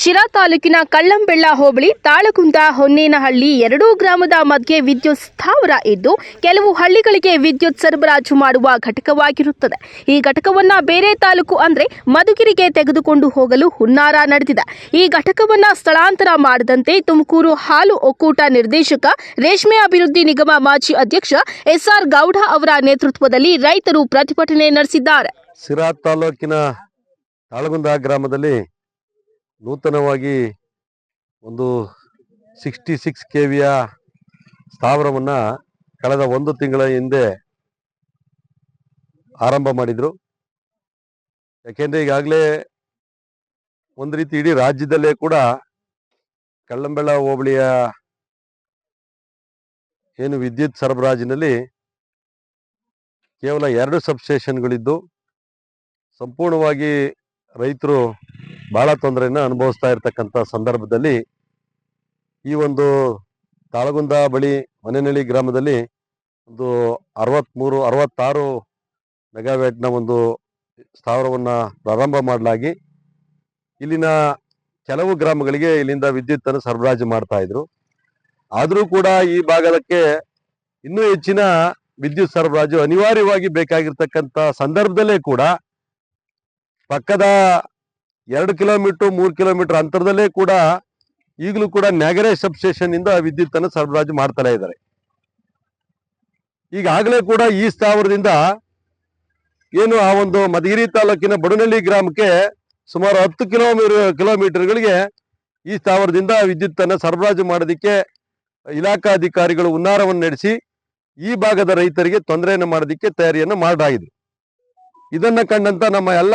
ಶಿರಾ ತಾಲೂಕಿನ ಕಳ್ಳಂಬೆಳ್ಳ ಹೋಬಳಿ ತಾಳಗುಂದ ಹೊನ್ನೇನಹಳ್ಳಿ ಎರಡೂ ಗ್ರಾಮದ ಮಧ್ಯೆ ವಿದ್ಯುತ್ ಸ್ಥಾವರ ಇದ್ದು ಕೆಲವು ಹಳ್ಳಿಗಳಿಗೆ ವಿದ್ಯುತ್ ಸರಬರಾಜು ಮಾಡುವ ಘಟಕವಾಗಿರುತ್ತದೆ. ಈ ಘಟಕವನ್ನ ಬೇರೆ ತಾಲೂಕು ಅಂದ್ರೆ ಮಧುಗಿರಿಗೆ ತೆಗೆದುಕೊಂಡು ಹೋಗಲು ಹುನ್ನಾರ ನಡೆದಿದೆ. ಈ ಘಟಕವನ್ನ ಸ್ಥಳಾಂತರ ಮಾಡದಂತೆ ತುಮಕೂರು ಹಾಲು ಒಕ್ಕೂಟ ನಿರ್ದೇಶಕ, ರೇಷ್ಮೆ ಅಭಿವೃದ್ಧಿ ನಿಗಮ ಮಾಜಿ ಅಧ್ಯಕ್ಷ ಎಸ್ಆರ್ ಗೌಡ ಅವರ ನೇತೃತ್ವದಲ್ಲಿ ರೈತರು ಪ್ರತಿಭಟನೆ ನಡೆಸಿದ್ದಾರೆ. ಸಿರಾ ತಾಲೂಕಿನ ತಾಳಗುಂದ ಗ್ರಾಮದಲ್ಲಿ ನೂತನವಾಗಿ ಒಂದು ಸಿಕ್ಸ್ಟಿ ಸಿಕ್ಸ್ ಕೆ ವಿಯ ಸ್ಥಾವರವನ್ನು ಕಳೆದ ಒಂದು ತಿಂಗಳ ಹಿಂದೆ ಆರಂಭ ಮಾಡಿದರು. ಯಾಕೆಂದರೆ ಈಗಾಗಲೇ ಒಂದು ರೀತಿ ಇಡೀ ರಾಜ್ಯದಲ್ಲೇ ಕೂಡ ಕಳ್ಳಂಬೆಳ ಹೋಬಳಿಯ ಏನು ವಿದ್ಯುತ್ ಸರಬರಾಜಿನಲ್ಲಿ ಕೇವಲ ಎರಡು ಸಬ್ಸ್ಟೇಷನ್ಗಳಿದ್ದು ಸಂಪೂರ್ಣವಾಗಿ ರೈತರು ಬಹಳ ತೊಂದರೆಯನ್ನು ಅನುಭವಿಸ್ತಾ ಇರತಕ್ಕಂಥ ಸಂದರ್ಭದಲ್ಲಿ ಈ ಒಂದು ತಾಳಗುಂದ ಬಳಿ ಮನೆನಳ್ಳಿ ಗ್ರಾಮದಲ್ಲಿ ಒಂದು ಅರವತ್ತ್ಮೂರು ಅರವತ್ತಾರು ಮೆಗಾವ್ಯಾಟ್ನ ಒಂದು ಸ್ಥಾವರವನ್ನು ಪ್ರಾರಂಭ ಮಾಡಲಾಗಿ ಇಲ್ಲಿನ ಕೆಲವು ಗ್ರಾಮಗಳಿಗೆ ಇಲ್ಲಿಂದ ವಿದ್ಯುತ್ತನ್ನು ಸರಬರಾಜು ಮಾಡ್ತಾ ಇದ್ರು. ಆದರೂ ಕೂಡ ಈ ಭಾಗಕ್ಕೆ ಇನ್ನೂ ಹೆಚ್ಚಿನ ವಿದ್ಯುತ್ ಸರಬರಾಜು ಅನಿವಾರ್ಯವಾಗಿ ಬೇಕಾಗಿರ್ತಕ್ಕಂಥ ಸಂದರ್ಭದಲ್ಲೇ ಕೂಡ ಪಕ್ಕದ ಎರಡು ಕಿಲೋಮೀಟರ್, ಮೂರು ಕಿಲೋಮೀಟರ್ ಅಂತರದಲ್ಲೇ ಕೂಡ ಈಗಲೂ ಕೂಡ ನ್ಯಾಗರೆ ಸಬ್ಸ್ಟೇಷನ್ ಇಂದ ವಿದ್ಯುತ್ ಅನ್ನು ಸರಬರಾಜು ಮಾಡ್ತಲೇ ಇದ್ದಾರೆ. ಈಗಾಗಲೇ ಕೂಡ ಈ ಸ್ಥಾವರದಿಂದ ಏನು ಆ ಒಂದು ಮಧುಗಿರಿ ತಾಲೂಕಿನ ಬಡನಹಳ್ಳಿ ಗ್ರಾಮಕ್ಕೆ ಸುಮಾರು ಹತ್ತು ಕಿಲೋಮೀಟರ್ ಕಿಲೋಮೀಟರ್ಗಳಿಗೆ ಈ ಸ್ಥಾವರದಿಂದ ವಿದ್ಯುತ್ ಅನ್ನು ಸರಬರಾಜು ಮಾಡೋದಕ್ಕೆ ಇಲಾಖಾಧಿಕಾರಿಗಳು ಉನ್ನಾರವನ್ನು ನಡೆಸಿ ಈ ಭಾಗದ ರೈತರಿಗೆ ತೊಂದರೆಯನ್ನು ಮಾಡೋದಕ್ಕೆ ತಯಾರಿಯನ್ನು ಮಾಡಲಾಗಿದೆ. ಇದನ್ನ ಕಂಡಂತ ನಮ್ಮ ಎಲ್ಲ